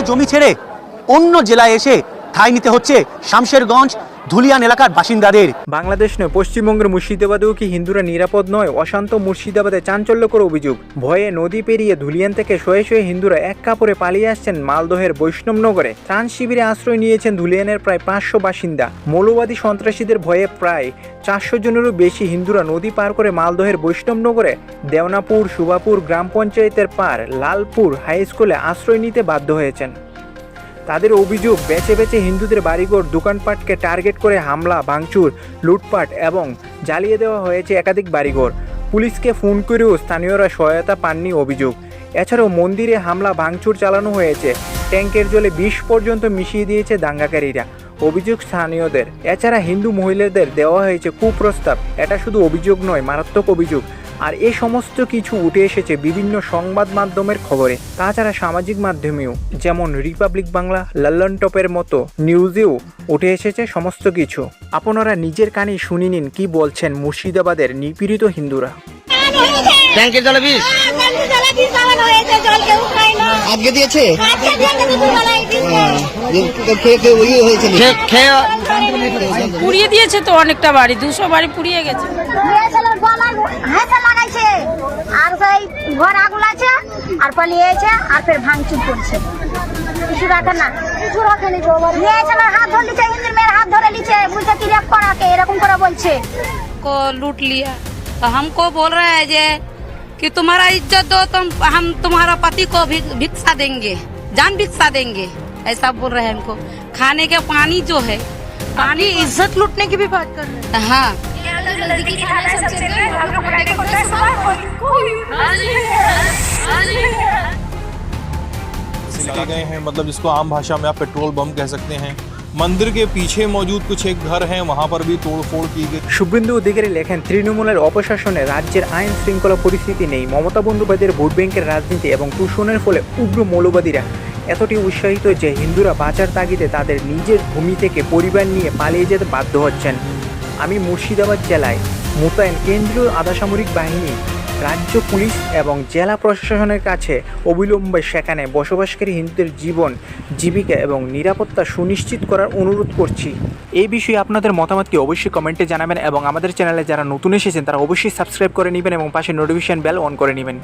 জমি ছেড়ে অন্য জেলায় এসে ঠাঁই নিতে হচ্ছে শামশেরগঞ্জ, ধুলিয়ান এলাকার বাসিন্দাদের। বাংলাদেশ নয়, পশ্চিমবঙ্গের মুর্শিদাবাদেও কি হিন্দুরা নিরাপদ নয়? অশান্ত মুর্শিদাবাদে চাঞ্চল্যকর অভিযোগ। ভয়ে নদী পেরিয়ে ধুলিয়ান থেকে শয়ে শয়ে হিন্দুরা এক কাপড়ে পালিয়ে আসছেন মালদহের বৈষ্ণবনগরে ত্রাণ শিবিরে আশ্রয় নিয়েছেন ধুলিয়ানের প্রায় পাঁচশো বাসিন্দা। মৌলবাদী সন্ত্রাসীদের ভয়ে প্রায় চারশো জনেরও বেশি হিন্দুরা নদী পার করে মালদহের বৈষ্ণবনগরে দেওনাপুর, সুবাপুর গ্রাম পঞ্চায়েতের পার লালপুর হাই স্কুলে আশ্রয় নিতে বাধ্য হয়েছেন। তাদের অভিযোগ, বেছে বেছে হিন্দুদের বাড়িঘর দোকানপাটকে টার্গেট করে হামলা, ভাঙচুর, লুটপাট এবং জ্বালিয়ে দেওয়া হয়েছে একাধিক বাড়িঘর। পুলিশকে ফোন করেও স্থানীয়রা সহায়তা পাননি অভিযোগ। এছাড়াও মন্দিরে হামলা, ভাঙচুর চালানো হয়েছে। ট্যাঙ্কের জলে বিষ পর্যন্ত মিশিয়ে দিয়েছে দাঙ্গাকারীরা। অভিযোগ স্থানীয়দের। এছাড়া হিন্দু মহিলাদের দেওয়া হয়েছে কুপ্রস্তাব। এটা শুধু অভিযোগ নয়, মারাত্মক অভিযোগ। আর এ সমস্ত কিছু উঠে এসেছে বিভিন্ন সংবাদ মাধ্যমের খবরে তাছাড়া সামাজিক মাধ্যমেও। যেমন রিপাবলিক বাংলা লল্লন টপের মতো নিউজেও উঠে এসেছে সমস্ত কিছু। আপনারা নিজের কানে শুনে নিন কি বলছেন মুর্শিদাবাদের নিপীড়িত হিন্দুরা। ট্যাঙ্কের জলে বিষ আজকে দিয়েছে? পুড়িয়ে দিয়েছে তো অনেকটা বাড়ি দুশো বাড়ি পুড়িয়ে গেছে। সেই ঘর আগুন আছে আর পালিয়েছে আর ফের ভাঙচুর করছে কিছু রাখে না কিছু রাখে নি নিয়েছে না হাত ধরে লিছে হিন্দির মেয়ের হাত ধরে লিছে বুঝছে কি রেপ করাকে এরকম করে বলছে को लूट लिया तो हमको बोल रहे हैं जे कि तुम्हारा इज्जत दो तुम हम तुम्हारा पति को भी भिक्षा देंगे जान भिक्षा देंगे ऐसा बोल रहे हैं हमको खाने के पानी जो है पानी इज्जत लूटने की भी बात कर रहे हैं हाँ लगा गए हैं मतलब जिसको आम भाषा में आप पेट्रोल बम कह सकते हैं मंदिर के पीछे मौजूद कुछ एक घर है वहां पर भी तोड़ फोड़ की गई শুভেন্দু অধিকারী লেখেন তৃণমূলের অপশাসনে রাজ্যের আইন শৃঙ্খলা পরিস্থিতি নেই মমতা বন্দ্যোপাধ্যায়ের ভোট ব্যাংকের রাজনীতি এবং তুষণের ফলে উগ্র মৌলবাদীরা এতটি উৎসাহিত যে হিন্দুরা বাঁচার তাগিদে তাদের নিজের ভূমি থেকে পরিবার নিয়ে পালিয়ে যেতে বাধ্য হচ্ছেন আমি মুর্শিদাবাদ জেলায় মোতায়েন কেন্দ্রীয় আধাসামরিক বাহিনী রাজ্য পুলিশ এবং জেলা প্রশাসনের কাছে অবিলম্বে সেখানে বসবাসকারী হিন্দুদের জীবন, জীবিকা এবং নিরাপত্তা সুনিশ্চিত করার অনুরোধ করছি। এই বিষয়ে আপনাদের মতামতকে অবশ্যই কমেন্টে জানাবেন এবং আমাদের চ্যানেলে যারা নতুন এসেছেন তারা অবশ্যই সাবস্ক্রাইব করে নেবেন এবং পাশে নোটিফিকেশন বেল অন করে নেবেন।